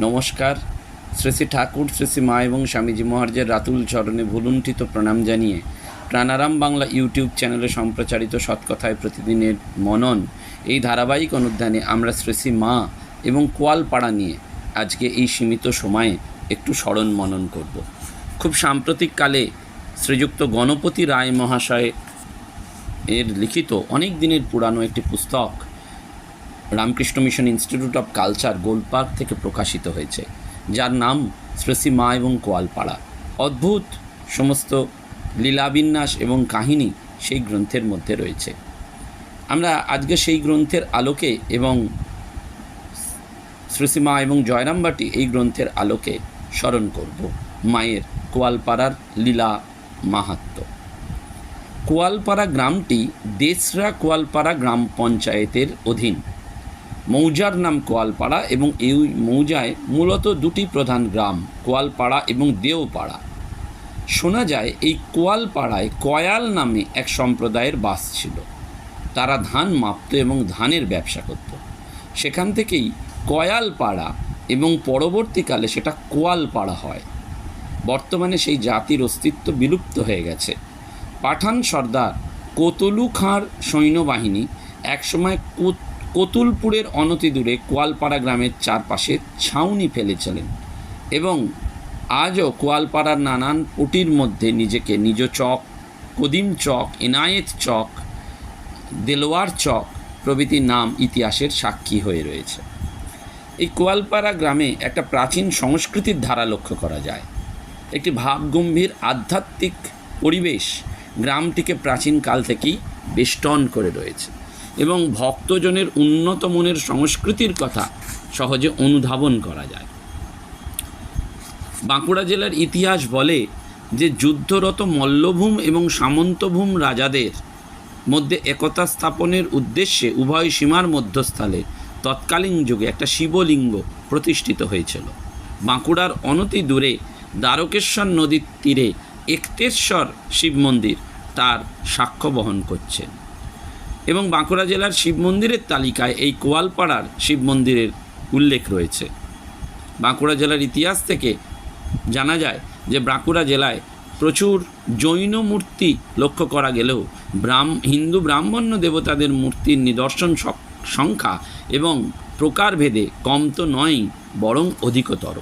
নমস্কার। শ্রী শ্রী ঠাকুর, শ্রী শ্রী মা এবং স্বামীজি মহারাজের রাতুল চরণে ভুলুণ্ঠিত প্রণাম জানিয়ে প্রাণারাম বাংলা ইউটিউব চ্যানেলে সম্প্রচারিত সৎকথায় প্রতিদিনের মনন, এই ধারাবাহিক অনুধ্যানে আমরা শ্রী শ্রী মা এবং কোয়ালপাড়া নিয়ে আজকে এই সীমিত সময়ে একটু স্মরণ মনন করব। খুব সাম্প্রতিক কালে শ্রীযুক্ত গণপতি রায় মহাশয় এর লিখিত অনেক দিনের পুরানো একটি পুস্তক Ramakrishna mission institute of culture Golpark থেকে প্রকাশিত হয়েছে, যার নাম শ্রেষী মা এবং কোয়ালপাড়া। অদ্ভুত সমস্ত লীলাবিন্যাস এবং কাহিনী সেই গ্রন্থের মধ্যে রয়েছে। আমরা আজকে সেই গ্রন্থের আলোকে এবং শ্রীসীমা এবং জয়রামবাটি এই গ্রন্থের আলোকে স্মরণ করব, মায়ের কোয়ালপাড়ার লীলা মাহাত্ম। কোয়ালপাড়া গ্রামটি দেশরা কোয়ালপাড়া গ্রাম পঞ্চায়েতের অধীন। মৌজার নাম কোয়ালপাড়া এবং এই মৌজায় মূলত দুটি প্রধান গ্রাম, কোয়ালপাড়া এবং দেওপাড়া। শোনা যায়, এই কোয়ালপাড়ায় কয়াল নামে এক সম্প্রদায়ের বাস ছিল। তারা ধান মাপত এবং ধানের ব্যবসা করত। সেখান থেকেই কয়ালপাড়া এবং পরবর্তীকালে সেটা কোয়ালপাড়া হয়। বর্তমানে সেই জাতির অস্তিত্ব বিলুপ্ত হয়ে গেছে। পাঠান সর্দার কোতলু খাঁর সৈন্যবাহিনী একসময় কোত- কোতুলপুরের অনতি দূরে কোয়ালপাড়া গ্রামের চারপাশে ছাউনি ফেলেছিলেন এবং আজও কোয়ালপাড়ার নানান পুটির মধ্যে নিজেকে নিজ চক, কদিম চক, এনায়েত চক, দেলোয়ার চক প্রভৃতি নাম ইতিহাসের সাক্ষী হয়ে রয়েছে। এই কোয়ালপাড়া গ্রামে একটা প্রাচীন সংস্কৃতির ধারা লক্ষ্য করা যায়। একটি ভাবগম্ভীর আধ্যাত্মিক পরিবেশ গ্রামটিকে প্রাচীনকাল থেকেই বেষ্টন করে রয়েছে। এবং ভক্তজনের উন্নত মনের সংস্কৃতির কথা সহজে অনুধাবন করা যায়। বাঁকুড়া জেলার ইতিহাস বলে যে যুদ্ধরত মল্লভূম এবং সামন্তভূম রাজাদের মধ্যে একতা স্থাপনের উদ্দেশ্যে উভয় সীমার মধ্যস্থলে তৎকালীন যুগে একটা শিবলিঙ্গ প্রতিষ্ঠিত হয়েছিল। বাঁকুড়ার অনতি দূরে দ্বারকেশ্বর নদীর তীরে একতেশ্বর শিব মন্দির তার সাক্ষ্য বহন করছেন। এবং বাঁকুড়া জেলার শিব মন্দিরের তালিকায় এই কোয়ালপাড়ার শিব মন্দিরের উল্লেখ রয়েছে। বাঁকুড়া জেলার ইতিহাস থেকে জানা যায় যে বাঁকুড়া জেলায় প্রচুর জৈন মূর্তি লক্ষ্য করা গেলেও ব্রাহ্ম, হিন্দু ব্রাহ্মণ্য দেবতাদের মূর্তির নিদর্শন সংখ্যা এবং প্রকারভেদে কম তো নয়ই, বরং অধিকতর।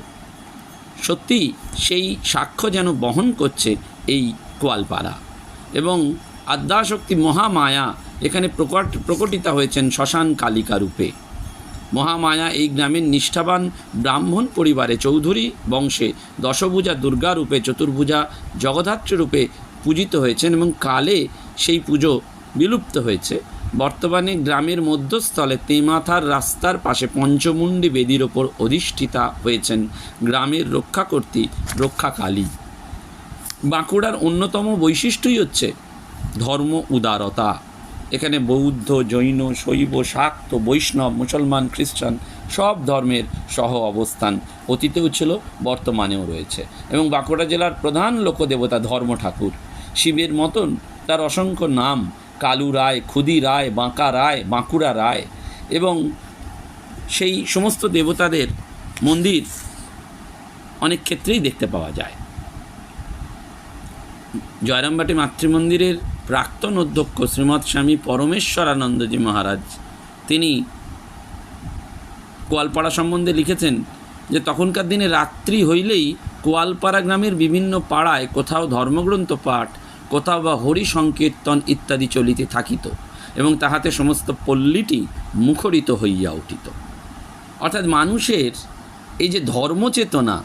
সত্যি সেই সাক্ষ্য যেন বহন করছে এই কোয়ালপাড়া। এবং আদ্যাশক্তি মহামায়া এখানে প্রকট প্রকটিতা হয়েছেন শ্মশান কালিকা রূপে। মহামায়া এই গ্রামের নিষ্ঠাবান ব্রাহ্মণ পরিবারে চৌধুরী বংশে দশভুজা দুর্গা রূপে, চতুর্ভুজা জগদ্ধাত্রী রূপে পূজিত হয়েছেন এবং কালে সেই পুজো বিলুপ্ত হয়েছে। বর্তমানে গ্রামের মধ্যস্থলে তেমাথার রাস্তার পাশে পঞ্চমুণ্ডী বেদির ওপর অধিষ্ঠিতা হয়েছেন গ্রামের রক্ষাকর্ত্রী রক্ষাকালী বাঁকুড়ার অন্যতম বৈশিষ্ট্যই হচ্ছে ধর্ম উদারতা। এখানে বৌদ্ধ, জৈন, শৈব, শাক্ত, বৈষ্ণব, মুসলমান, খ্রিস্টান সব ধর্মের সহ অবস্থান অতীতেও ছিল, বর্তমানেও রয়েছে। এবং বাঁকুড়া জেলার প্রধান লোকদেবতা ধর্ম ঠাকুর। শিবের মতন তার অসংখ্য নাম, কালু রায় ক্ষুদি রায়, বাঁকা রায়, বাঁকুড়া রায় এবং সেই সমস্ত দেবতাদের মন্দির অনেক ক্ষেত্রেই দেখতে পাওয়া যায়। জয়রামবাটি মাতৃমন্দিরের প্রাক্তন অধ্যক্ষ শ্রীমৎ স্বামী পরমেশ্বরানন্দজি মহারাজ। তিনি কোয়ালপাড়া সম্বন্ধে লিখেছেন যে, তখনকার দিনে রাত্রি হইলেই কোয়ালপাড়া গ্রামের বিভিন্ন পাড়ায় কোথাও ধর্মগ্রন্থ পাঠ, কোথাও বা হরি সংকীর্তন ইত্যাদি চলিতে থাকিত এবং তাহাতে সমস্ত পল্লীটি মুখরিত হইয়া উঠিত। অর্থাৎ মানুষের এই যে ধর্মচেতনা,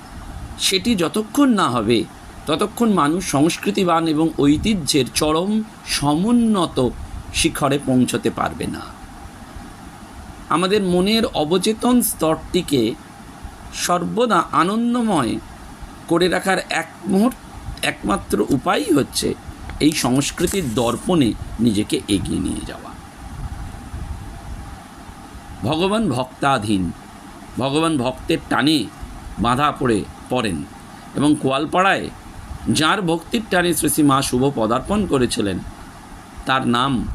সেটি যতক্ষণ না হবে ততক্ষণ মানুষ সংস্কৃতিবান এবং ঐতিহ্যের চরম সমুন্নত শিখরে পৌঁছতে পারবে না। আমাদের মনের অবচেতন স্তরটিকে সর্বদা আনন্দময় করে রাখার এক মুহূর্ত, একমাত্র উপায়ই হচ্ছে এই সংস্কৃতির দর্পণে নিজেকে এগিয়ে নিয়ে যাওয়া। ভগবান ভক্তাধীন, ভগবান ভক্তের টানে বাঁধা পড়ে পড়েন এবং কোয়ালপাড়ায় যার ভক্তির টানে শ্রী মা শুভ পদার্পণ করেছিলেন, তার নাম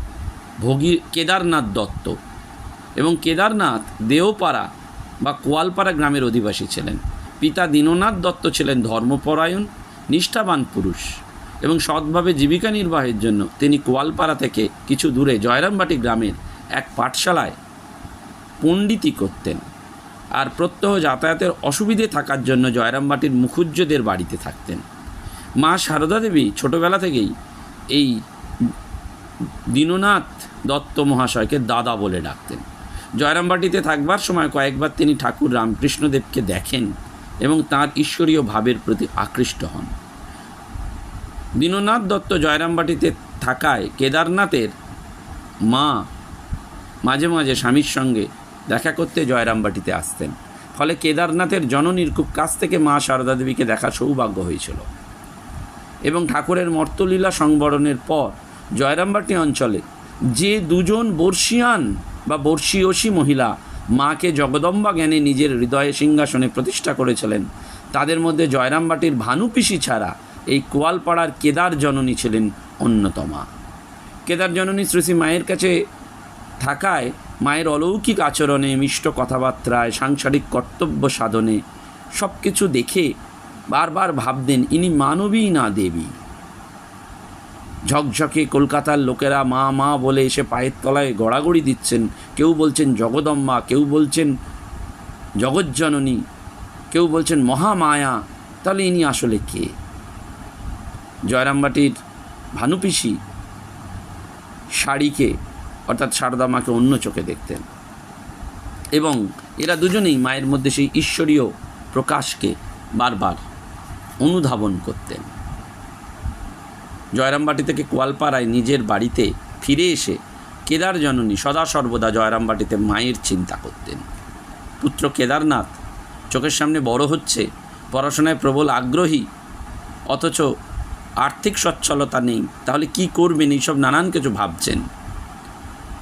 ভগী কেদারনাথ দত্ত। এবং কেদারনাথ দেওপাড়া বা কোয়ালপাড়া গ্রামের অধিবাসী ছিলেন। পিতা দীননাথ দত্ত ছিলেন ধর্মপরায়ণ, নিষ্ঠাবান পুরুষ এবং সৎভাবে জীবিকা নির্বাহের জন্য তিনি কোয়ালপাড়া থেকে কিছু দূরে জয়রামবাটি গ্রামের এক পাঠশালায় পণ্ডিতি করতেন আর প্রত্যহ যাতায়াতের অসুবিধে থাকার জন্য জয়রামবাটির মুখুজ্জদের বাড়িতে থাকতেন। মা সারদা দেবী ছোটোবেলা থেকেই এই দীননাথ দত্ত মহাশয়কে দাদা বলে ডাকতেন। জয়রামবাটিতে থাকবার সময় কয়েকবার তিনি ঠাকুর রামকৃষ্ণদেবকে দেখেন এবং তাঁর ঈশ্বরীয় ভাবের প্রতি আকৃষ্ট হন। দীননাথ দত্ত জয়রামবাটিতে থাকায় কেদারনাথের মা মাঝে মাঝে স্বামীর সঙ্গে দেখা করতে জয়রামবাটিতে আসতেন। ফলে কেদারনাথের জননীর খুব কাছ থেকে মা সারদা দেবীকে দেখার সৌভাগ্য হয়েছিল। এবং ঠাকুরের মর্তলীলা সংবরণের পর জয়রামবাটি অঞ্চলে যে দুজন বর্ষিয়ান বা বর্ষীয়সী মহিলা মাকে জগদম্বা জ্ঞানে নিজের হৃদয়ে সিংহাসনে প্রতিষ্ঠা করেছিলেন, তাদের মধ্যে জয়রামবাটির ভানুপিসি ছাড়া এই কোয়ালপাড়ার কেদার জননী ছিলেন অন্যতমা। কেদার জননী শ্রী শ্রী মায়ের কাছে থাকায় মায়ের অলৌকিক আচরণে, মিষ্ট কথাবার্তায়, সাংসারিক কর্তব্য সাধনে সব কিছু দেখে বারবার ভাবতেন, ইনি মানবী না দেবী? ঝকঝকে কলকাতার লোকেরা মা মা বলে এসে পায়ের তলায় গড়াগড়ি দিচ্ছেন। কেউ বলছেন, জগদম্মা। কেউ বলছেন, জগজ্জননী। কেউ বলছেন, মহামায়া। তাহলে ইনি আসলে কে? জয়রামবাটির ভানুপিসি শাড়িকে, অর্থাৎ সারদা মাকে অন্য চোখে দেখতেন। এবং এরা দুজনেই মায়ের মধ্যে সেই ঈশ্বরীয় প্রকাশকে বারবার অনুধাবন করতেন। জয়রামবাটি থেকে কোয়ালপাড়ায় নিজের বাড়িতে ফিরে এসে কেদার জননী সদা সর্বদা জয়রামবাটিতে মায়ের চিন্তা করতেন। পুত্র কেদারনাথ চোখের সামনে বড় হচ্ছে, পড়াশোনায় প্রবল আগ্রহী, অথচ আর্থিক সচ্ছলতা নেই, তাহলে কি করবেন এইসব নানান কিছু ভাবছেন।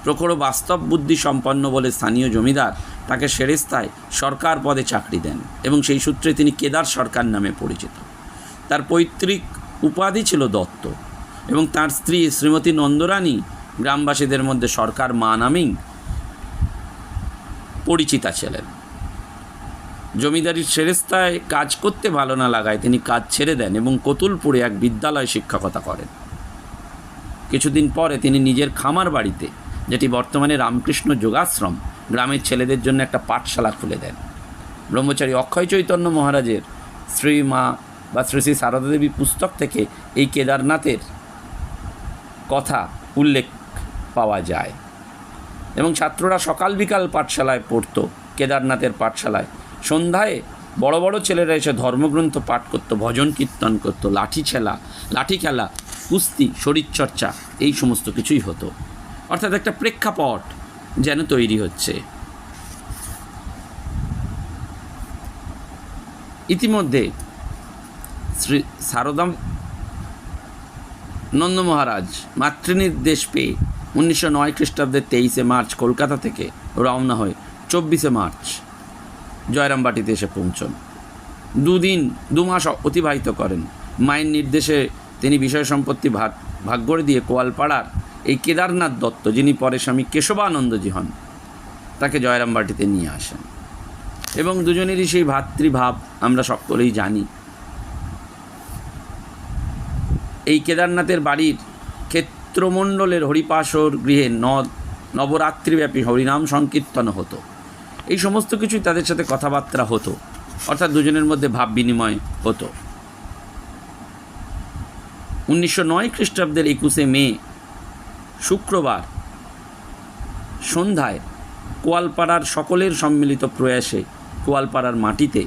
প্রখর বাস্তব বুদ্ধি সম্পন্ন বলে স্থানীয় জমিদার তাকে সেরেস্তায় সরকার পদে চাকরি দেন এবং সেই সূত্রে তিনি কেদার সরকার নামে পরিচিত। তার পৈতৃক উপাধি ছিল দত্ত এবং তার স্ত্রী শ্রীমতী নন্দরানী গ্রামবাসীদের মধ্যে সরকার মা নামেই পরিচিতা ছিলেন। জমিদারির সেরেস্তায় কাজ করতে ভালো না লাগায় তিনি কাজ ছেড়ে দেন এবং কতুলপুরে এক বিদ্যালয় শিক্ষকতা করেন। কিছুদিন পরে তিনি নিজের খামার বাড়িতে, যেটি বর্তমানে রামকৃষ্ণ যোগাশ্রম, গ্রামের ছেলেদের জন্য একটা পাঠশালা খুলে দেন। ব্রহ্মচারী অক্ষয় চৈতন্য মহারাজের শ্রী মা বা শ্রী শ্রী সারদা দেবী পুস্তক থেকে এই কেদারনাথের কথা উল্লেখ পাওয়া যায়। এবং ছাত্ররা সকাল বিকাল পাঠশালায় পড়তো, কেদারনাথের পাঠশালায়। সন্ধ্যায় বড় বড় ছেলেরা এসে ধর্মগ্রন্থ পাঠ করতো, ভজন কীর্তন করতো, লাঠি খেলা লাঠি খেলা, কুস্তি, শরীরচর্চা, এই সমস্ত কিছুই হতো। অর্থাৎ একটা প্রেক্ষাপট যেন তৈরি হচ্ছে। ইতিমধ্যে শ্রী সারদাম নন্দ মহারাজ মাতৃনির্দেশ পেয়ে উনিশশো নয় খ্রিস্টাব্দের তেইশে মার্চ কলকাতা থেকে রওনা হয়ে চব্বিশে মার্চ। জয়রামবাটিতে এসে পৌঁছন। দুদিন দু মাস অতিবাহিত করেন। মায়ের নির্দেশে তিনি বিষয় সম্পত্তি ভাগ ভাগ করে দিয়ে কোয়ালপাড়ার এই কেদারনাথ দত্ত, যিনি পরে স্বামী কেশবানন্দজি হন, তাকে জয়রামবাটিতে নিয়ে আসেন। এবং দুজনেরই সেই ভাতৃভাব আমরা সকলেই জানি। এই কেদারনাথের বাড়ির ক্ষেত্রমণ্ডলের হরিপাশর গৃহে ন, নবরাত্রিব্যাপী হরিনাম সংকীর্তন হতো। এই সমস্ত কিছুই তাদের সাথে কথাবার্তা হতো। অর্থাৎ দুজনের মধ্যে ভাব বিনিময় হতো। উনিশশো নয় খ্রিস্টাব্দের একুশে মে, শুক্রবার সন্ধ্যায় কোয়ালপাড়ার সকলের সম্মিলিত প্রয়াসে কোয়ালপাড়ার মাটিতে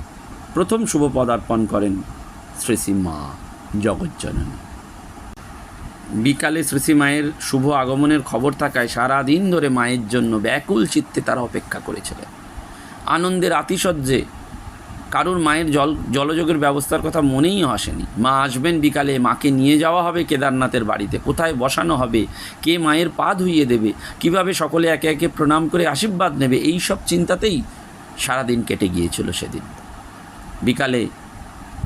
প্রথম শুভ পদার্পণ করেন শ্রী শ্রী মা জগজ্জননী। বিকালে শ্রী মায়ের শুভ আগমনের খবর থাকায় সারা দিন ধরে মায়ের জন্য ব্যাকুল চিত্তে তারা অপেক্ষা করেছিলেন। আনন্দের আতিশয্যে কারুর মায়ের জল, জলযোগের ব্যবস্থার কথা মনেই আসেনি। মা আসবেন বিকালে, মাকে নিয়ে যাওয়া হবে কেদারনাথের বাড়িতে। কোথায় বসানো হবে? কে মায়ের পা ধুইয়ে দেবে? কীভাবে সকলে একে একে প্রণাম করে আশীর্বাদ নেবে? এই সব চিন্তাতেই সারাদিন কেটে গিয়েছিল সেদিন। বিকালে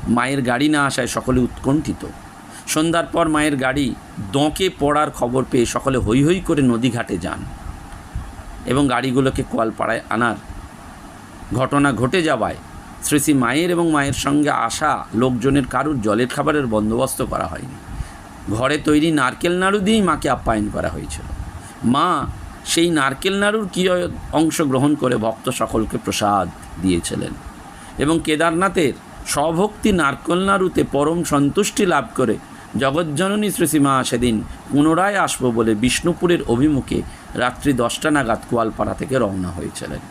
মায়ের গাড়ি না আসায় সকলে উৎকণ্ঠিত। সন্ধ্যার পর মায়ের গাড়ি দঁকে পড়ার খবর পেয়ে সকলে হৈ হৈ করে নদীঘাটে যান এবং গাড়িগুলোকে কোয়ালপাড়ায় আনার ঘটনা ঘটে যাওয়ায় শ্রী শ্রী মায়ের এবং মায়ের সঙ্গে আসা লোকজনের কারুর জলের খাবারের বন্দোবস্ত করা হয়নি। ঘরে তৈরি নারকেল নাড়ু দিয়েই মাকে আপ্যায়ন করা হয়েছিল। মা সেই নারকেল নাড়ুর কী অংশ গ্রহণ করে ভক্ত সকলকে প্রসাদ দিয়েছিলেন এবং কেদারনাথের স্বভক্তি নারকেল নাড়ুতে পরম সন্তুষ্টি লাভ করে জগজ্জননী শ্রীসীমা সেদিন পুনরায় আসব বলে বিষ্ণুপুরের অভিমুখে রাত্রি দশটা নাগাদ কোয়ালপাড়া থেকে রওনা হয়েছিলেন।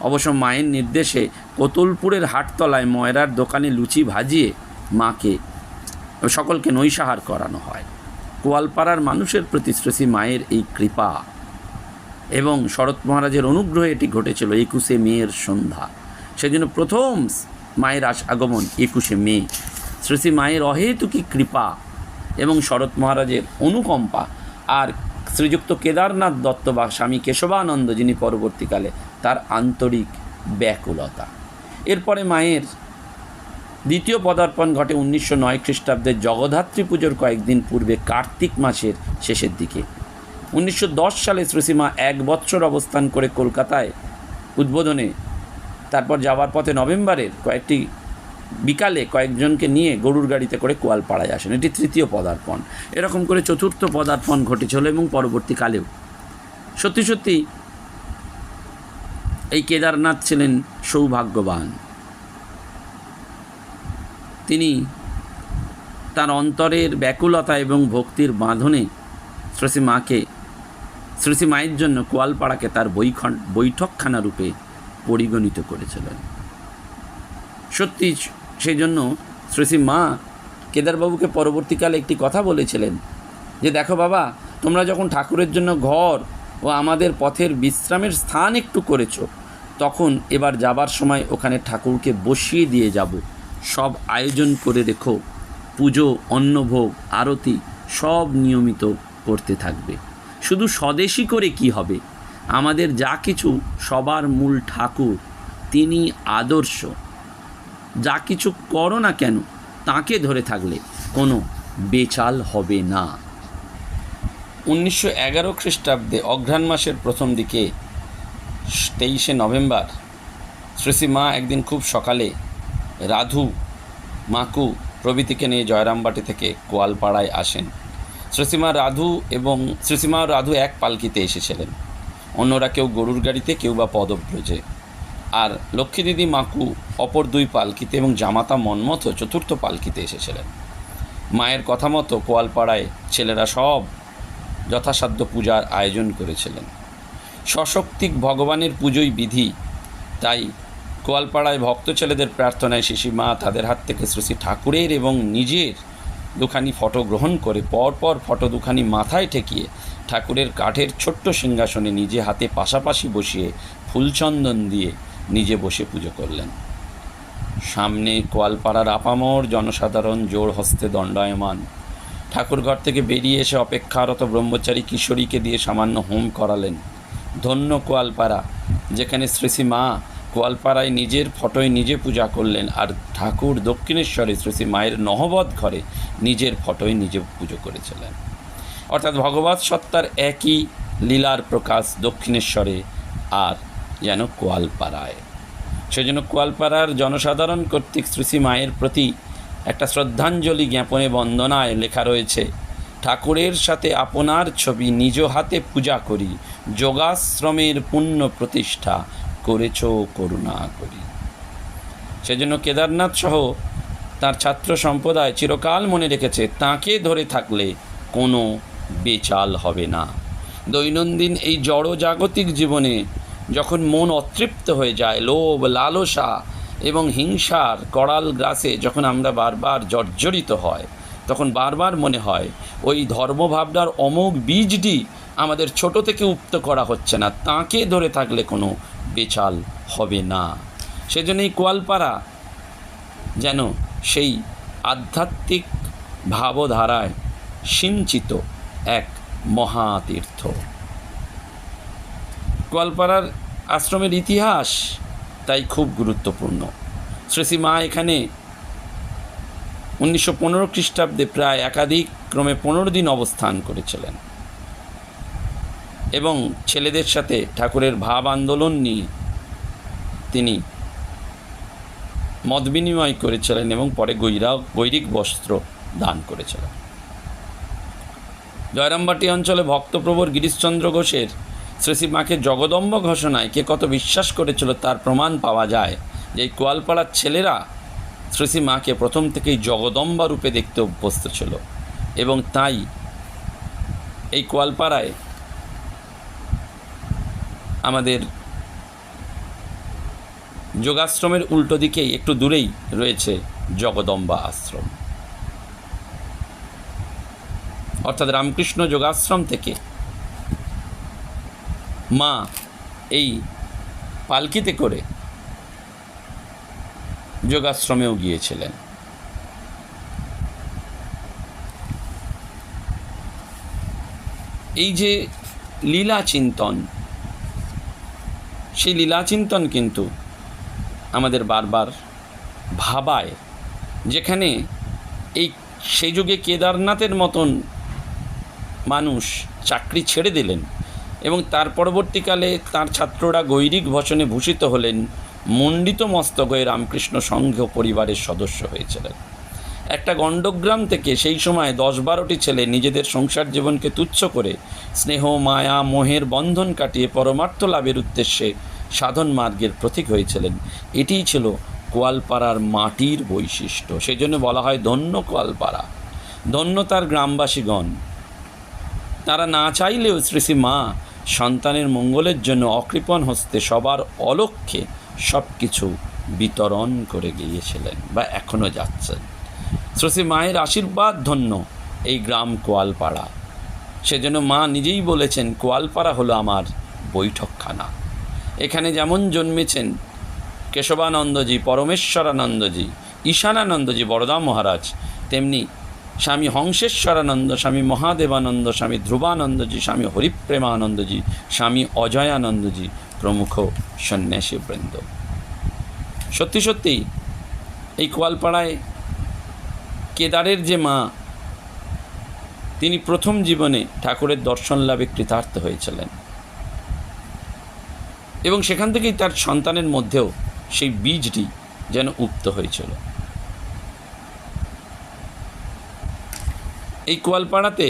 অবশ্য মায়ের নির্দেশে কোতুলপুরের হাটতলায় ময়রার দোকানে লুচি ভাজিয়ে মাকে, সকলকে নৈশাহার করানো হয়। কোয়ালপাড়ার মানুষের প্রতি শ্রী মায়ের এই কৃপা এবং শরৎ মহারাজের অনুগ্রহে এটি ঘটেছিল একুশে মেয়ের সন্ধ্যা। সেজন্য প্রথম মায়ের আস, আগমন একুশে মে শ্রী মায়ের অহেতুকী কৃপা? এবং শরৎ মহারাজের অনুকম্পা। আর শ্রীযুক্ত কেদারনাথ দত্ত বা স্বামী কেশবানন্দ, যিনি পরবর্তীকালে তার আন্তরিক ব্যাকুলতা। এরপরে মায়ের দ্বিতীয় পদার্পণ ঘটে উনিশশো নয় খ্রিস্টাব্দের জগদ্ধাত্রী পুজোর কয়েকদিন পূর্বে কার্তিক মাসের শেষের দিকে। উনিশশো দশ সালে শ্রীসীমা এক বৎসর অবস্থান করে কলকাতায় উদ্বোধনে, তারপর যাওয়ার পথে নভেম্বরের কয়েকটি বিকালে কয়েকজনকে নিয়ে গরুর গাড়িতে করে কোয়ালপাড়ায় আসেন। এটি তৃতীয় পদার্পণ। এরকম করে চতুর্থ পদার্পণ ঘটেছিল এবং পরবর্তীকালেও। সত্যি সত্যি, এই কেদারনাথ ছিলেন সৌভাগ্যবান। তিনি তার অন্তরের ব্যাকুলতা এবং ভক্তির বাঁধনে শ্রী মাকে শ্রী মায়ের জন্য কোয়ালপাড়াকে তার বৈঠকখানা রূপে পরিগণিত করেছিলেন। সত্যি সেই জন্য শ্রী মা কেদারবাবুকে পরবর্তীকালে একটি কথা বলেছিলেন যে দেখো বাবা, তোমরা যখন ঠাকুরের জন্য ঘর ও আমাদের পথের বিশ্রামের স্থান একটু করেছ, তখন এবার যাবার সময় ওখানে ঠাকুরকে বসিয়ে দিয়ে যাব। সব আয়োজন করে রেখো, পুজো, অন্নভোগ, আরতি সব নিয়মিত করতে থাকবে। শুধু স্বদেশী করে কি হবে? আমাদের যা কিছু সবার মূল ঠাকুর, তিনি আদর্শ। যা কিছু করো না কেন, তাকে ধরে থাকলে কোনো বেচাল হবে না। উনিশশো এগারো খ্রিস্টাব্দে অঘ্রাণ মাসের প্রথম দিকে, তেইশে নভেম্বর শ্রী মা একদিন খুব সকালে রাধু মাকু প্রভৃতিকে নিয়ে জয়রামবাটি থেকে কোয়ালপাড়ায় আসেন। শ্রীসীমা রাধু এবং শ্রীসীমা রাধু এক পালকিতে এসেছিলেন। অন্যরা কেউ গরুর গাড়িতে, কেউ বা পদব্রজে। আর লক্ষ্মী দিদি মাকু অপর দুই পালকিতে এবং জামাতা মন্মথ চতুর্থ পালকিতে এসেছিলেন। মায়ের কথা মতো কোয়ালপাড়ায় ছেলেরা সব যথাসাধ্য পূজার আয়োজন করেছিলেন। সশক্তিক ভগবানের পুজোই বিধি, তাই কোয়ালপাড়ায় ভক্ত ছেলেদের প্রার্থনায় শিশি মা তাদের হাত থেকে শ্রী ঠাকুরের এবং নিজের দুখানি ফটো গ্রহণ করে পরপর ফটো দুখানি মাথায় ঠেকিয়ে ঠাকুরের কাঠের ছোট্ট সিংহাসনে নিজে হাতে পাশাপাশি বসিয়ে ফুলচন্দন দিয়ে নিজে বসে পুজো করলেন। সামনে কোয়ালপাড়ার আপামর জনসাধারণ জোর হস্তে দণ্ডায়মান। ঠাকুরঘর থেকে বেরিয়ে এসে অপেক্ষারত ব্রহ্মচারী কিশোরীকে দিয়ে সামান্য হোম করালেন। ধন্য কোয়ালপাড়া, যেখানে শ্রীশ্রী মা কোয়ালপাড়ায় নিজের ফটোয় নিজে পূজা করলেন আর ঠাকুর দক্ষিণেশ্বরে শ্রী মায়ের নহবত ঘরে নিজের ফটোয় নিজে পুজো করেছিলেন। অর্থাৎ ভগবত সত্তার একই লীলার প্রকাশ দক্ষিণেশ্বরে আর যেন কোয়ালপাড়ায়। সেজন্য কোয়ালপাড়ার জনসাধারণ কর্তৃক শ্রী মায়ের প্রতি একটা শ্রদ্ধাঞ্জলি জ্ঞাপনে বন্দনায় লেখা রয়েছে, ঠাকুরের সাথে আপনার ছবি নিজ হাতে পূজা করি, যোগাশ্রমের পুণ্য প্রতিষ্ঠা করেছ করুণা করি। সেজন্য কেদারনাথ সহ তার ছাত্র সম্প্রদায় চিরকাল মনে রেখেছে, তাকে ধরে থাকলে কোনো বেচাল হবে না। দৈনন্দিন এই জড় জাগতিক জীবনে যখন মন অতৃপ্ত হয়ে যায়, লোভ, লালসা এবং হিংসার কড়াল গ্রাসে যখন আমরা বারবার জর্জরিত হয়, তখন বারবার মনে হয়, ওই ধর্মভাবনার অমোঘ বীজটি আমাদের ছোট থেকে উক্ত করা হচ্ছে না, তাকে ধরে থাকলে কোনো বেচাল হবে না। সেজন্য এই কোয়ালপাড়া যেন সেই আধ্যাত্মিক ভাবধারায় সিঞ্চিত এক মহাতীর্থ। গোয়ালপাড়ার আশ্রমের ইতিহাস তাই খুব গুরুত্বপূর্ণ। শ্রেষী মা এখানে উনিশশো পনেরো খ্রিস্টাব্দে প্রায় একাধিক ক্রমে পনেরো দিন অবস্থান করেছিলেন। এবং ছেলেদের সাথে ঠাকুরের ভাব আন্দোলন নিয়ে তিনি মত বিনিময় করেছিলেন এবং পরে গৈরা গৈরিক বস্ত্র দান করেছিলেন। জয়রামবাটি অঞ্চলে ভক্তপ্রবর গিরিশচন্দ্র ঘোষের শ্রেষী মাকে জগদম্ব ঘোষণায় কে কত বিশ্বাস করেছিল তার প্রমাণ পাওয়া যায়। যে এই কোয়ালপাড়ার ছেলেরা শ্রেষী মাকে প্রথম থেকেই জগদম্বা রূপে দেখতে অভ্যস্ত ছিল। এবং তাই এই কোয়ালপাড়ায় আমাদের যোগাশ্রমের উল্টো দিকেই একটু দূরেই রয়েছে জগদম্বা আশ্রম। অর্থাৎ রামকৃষ্ণ যোগাশ্রম থেকে মা, এই পালকিতে করে যোগাশ্রমেও গিয়েছিলেন। এই যে লীলা চিন্তন, সেই লীলা চিন্তন কিন্তু আমাদের বারবার ভাবায়, যেখানে এই সেই যুগে কেদারনাথের মতন মানুষ চাকরি ছেড়ে দিলেন। এবং তার পরবর্তীকালে তার ছাত্ররা গৈরিক ভসনে ভূষিত হলেন, মণ্ডিত মস্তক হয়ে রামকৃষ্ণ সংঘ পরিবারের সদস্য হয়েছিলেন। একটা গণ্ডগ্রাম থেকে সেই সময় দশ বারোটি ছেলে নিজেদের সংসার জীবনকে তুচ্ছ করে স্নেহ, মায়া, মোহের বন্ধন কাটিয়ে পরমার্থ লাভের উদ্দেশ্যে সাধন মার্গের প্রতীক হয়েছিলেন। এটিই ছিল কোয়ালপাড়ার মাটির বৈশিষ্ট্য। সেই জন্য বলা হয় ধন্য কোয়ালপাড়া। ধন্য তার গ্রামবাসীগণ। তারা না চাইলেও শ্রী মা সন্তানের মঙ্গলের জন্য অকৃপণ হস্তে সবার অলক্ষ্যে সব কিছু বিতরণ করে গিয়েছিলেন বা এখনও যাচ্ছেন শ্রী মায়ের আশীর্বাদ ধন্য এই গ্রাম কোয়ালপাড়া। সেজন্য মা নিজেই বলেছেন, কোয়ালপাড়া হলো আমার বৈঠকখানা। এখানে যেমন জন্মেছেন কেশবানন্দজি, পরমেশ্বরানন্দজি, ঈশানানন্দজি বরদা মহারাজ, তেমনি স্বামী হংসেশ্বরানন্দ, স্বামী মহাদেবানন্দ, স্বামী ধ্রুবানন্দজি, স্বামী হরিপ্রেমানন্দজি, স্বামী অজয়ানন্দজি প্রমুখ সন্ন্যাসী বৃন্দ। সত্যি সত্যি, এই কোয়ালপাড়ায় কেদারের যে মা, তিনি প্রথম জীবনে ঠাকুরের দর্শন লাভে কৃতার্থ হয়েছিলেন। এবং সেখান থেকেই তার সন্তানের মধ্যেও সেই বীজটি যেন উপ্ত হয়েছিল। এই কোয়ালপাড়াতে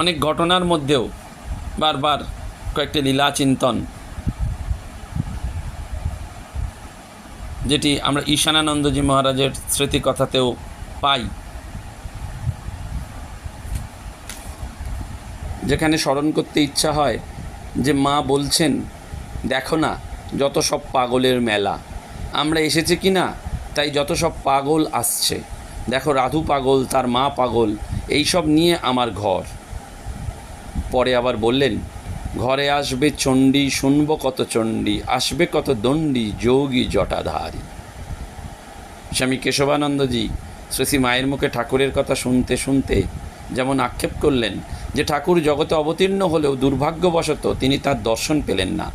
অনেক ঘটনার মধ্যেও বারবার কয়েকটি লীলা চিন্তন, যেটি আমরা ঈশানানন্দজি মহারাজের স্মৃতিকথাতেও পাই। যেখানে স্মরণ করতে ইচ্ছা হয় যে মা বলছেন, দেখো না, যত সব পাগলের মেলা। আমরা এসেছি কি না? তাই যত সব পাগল আসছে। দেখো, রাধু পাগল, তার মা পাগল, এইসব নিয়ে আমার ঘর। পরে আবার বললেন, ঘরে আসবে চণ্ডী, শুনব কত চণ্ডী, আসবে কত দণ্ডী, যোগী জটাধারী। স্বামী কেশবানন্দজি শ্রী মায়ের মুখে ঠাকুরের কথা শুনতে শুনতে যেমন আক্ষেপ করলেন যে ঠাকুর জগতে অবতীর্ণ হলেও দুর্ভাগ্যবশত তিনি তার দর্শন পেলেন না।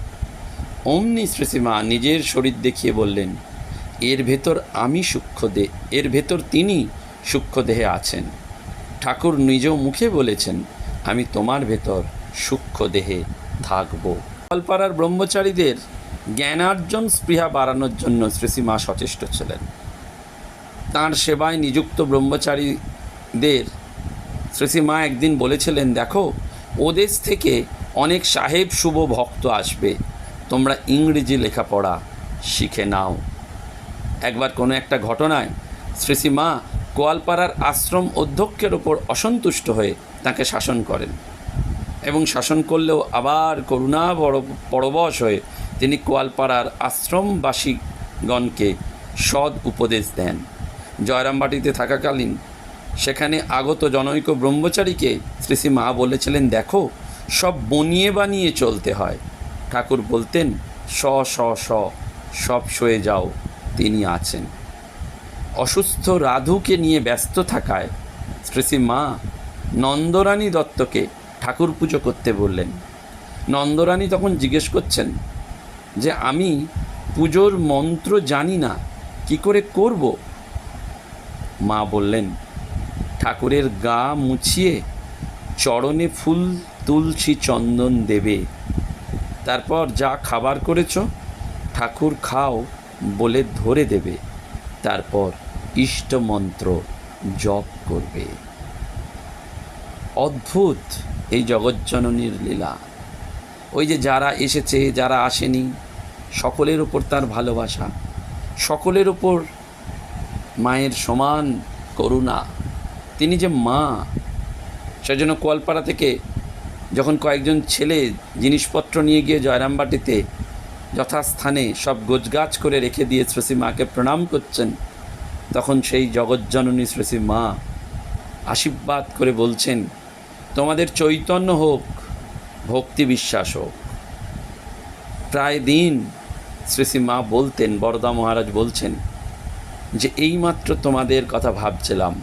অমনি শ্রীসীমা নিজের শরীর দেখিয়ে বললেন এর ভেতর আমি সূক্ষ্ম দে এর ভেতর তিনি সূক্ষ্ম দেহে আছেন। ঠাকুর নিজেও মুখে বলেছেন, আমি তোমার ভেতর সূক্ষ্ম দেহে থাকব। কলপাড়ার ব্রহ্মচারীদের জ্ঞানার্জন স্পৃহা বাড়ানোর জন্য শ্রীসীমা সচেষ্ট ছিলেন। তাঁর সেবায় নিযুক্ত ব্রহ্মচারীদের শ্রীসীমা একদিন বলেছিলেন, দেখো ও দেশ থেকে অনেক সাহেব শুভ ভক্ত আসবে। তোমরা ইংরেজি লেখাপড়া শিখে নাও। একবার কোনো একটা ঘটনায় শ্রীসীমা কোয়ালপাড়ার আশ্রম অধ্যক্ষের ওপর অসন্তুষ্ট হয়ে তাকে শাসন করেন এবং শাসন করলেও আবার করুণা বড়, পরবশ হয়ে তিনি কোয়ালপাড়ার আশ্রমবাসীগণকে সদ উপদেশ দেন। জয়রামবাটিতে থাকাকালীন সেখানে আগত জনৈক ব্রহ্মচারীকে শ্রী মা বলেছিলেন, দেখো, সব বনিয়ে বানিয়ে চলতে হয়। ঠাকুর বলতেন স স স সব সয়ে যাও। তিনি আছেন। অসুস্থ রাধুকে নিয়ে ব্যস্ত থাকায় শ্রীশ্রী মা নন্দরানী দত্তকে ঠাকুর পুজো করতে বললেন। নন্দরানী তখন জিজ্ঞেস করছেন যে, আমি পুজোর মন্ত্র জানি না, কি করে করব? মা বললেন, ঠাকুরের গা মুছিয়ে চরণে ফুল তুলসী চন্দন দেবে। তারপর যা খাবার করেছ, ঠাকুর খাও বলে ধরে দেবে। তারপর ইষ্ট মন্ত্র জপ করবে। অদ্ভুত এই জগজ্জননীর লীলা। ওই যে যারা এসেছে, যারা আসেনি, সকলের ওপর তার ভালোবাসা, সকলের ওপর মায়ের সমান করুণা। তিনি যে মা, সেজন্য কোয়ালপাড়া থেকে যখন কয়েকজন ছেলে জিনিসপত্র নিয়ে গিয়ে জয়রামবাটিতে যথাস্থানে সব গোছগাছ করে রেখে দিয়ে শ্রী মাকে প্রণাম করছেন। তখন সেই জগজ্জননী শ্রী মা আশীর্বাদ করে বলছেন, তোমাদের চৈতন্য হোক, ভক্তি বিশ্বাস হোক। প্রায় দিন শ্রী শ্রী মা বলতেন, বরদা মহারাজ বলছেন, যে এইমাত্র তোমাদের কথা ভাবছিলাম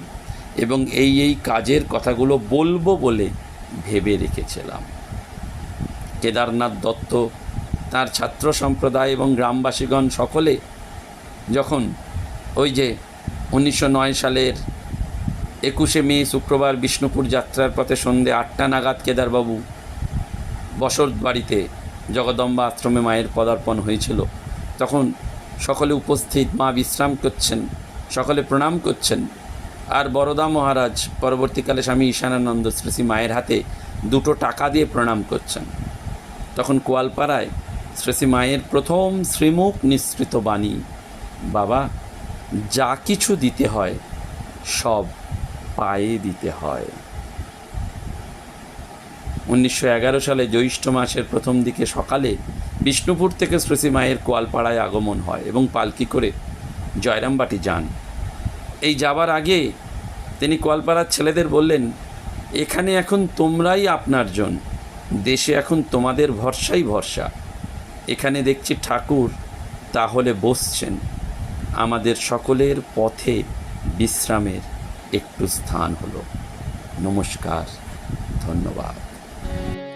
এবং এই এই কাজের কথাগুলো বলব বলে ভেবে রেখেছিলাম। কেদারনাথ দত্ত তার ছাত্র সম্প্রদায় এবং গ্রামবাসীগণ সকলে যখন ওই যে উনিশশো নয় সালের একুশে মে শুক্রবার বিষ্ণুপুর যাত্রার পথে সন্ধে আটটা নাগাদ কেদারবাবু বসত বাড়িতে জগদম্বা আশ্রমে মায়ের পদার্পণ হয়েছিল। তখন সকলে উপস্থিত মা বিশ্রাম করছেন, সকলে প্রণাম করছেন। আর বরদা মহারাজ, পরবর্তীকালে স্বামী ঈশানানন্দ শ্রী মায়ের হাতে দুটো টাকা দিয়ে প্রণাম করছেন। তখন কোয়ালপাড়ায় শ্রী মায়ের প্রথম শ্রীমুখ নিঃসৃত বাণী। বাবা, যা কিছু দিতে হয়, সব পায়ে দিতে হয়। উনিশশো এগারো সালে জ্যৈষ্ঠ মাসের প্রথম দিকে সকালে বিষ্ণুপুর থেকে শ্রী মায়ের কোয়ালপাড়ায় আগমন হয় এবং পালকি করে জয়রামবাটি যান। এই যাবার আগে তিনি কোয়ালপাড়ার ছেলেদের বললেন, এখানে এখন তোমরাই আপনার জন দেশে এখন তোমাদের ভরসাই ভরসা। এখানে দেখছি ঠাকুর, তাহলে বসছেন। আমাদের সকলের পথে বিশ্রামের একটু স্থান হলো। নমস্কার, ধন্যবাদ।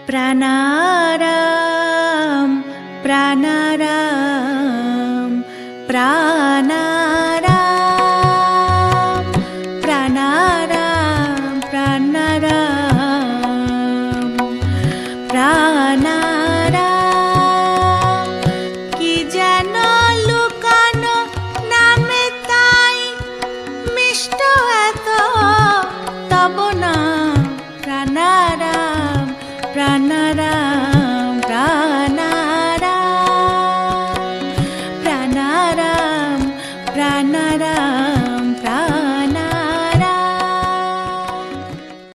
প্রাণারাম প্রাণারাম প্রাণারাম।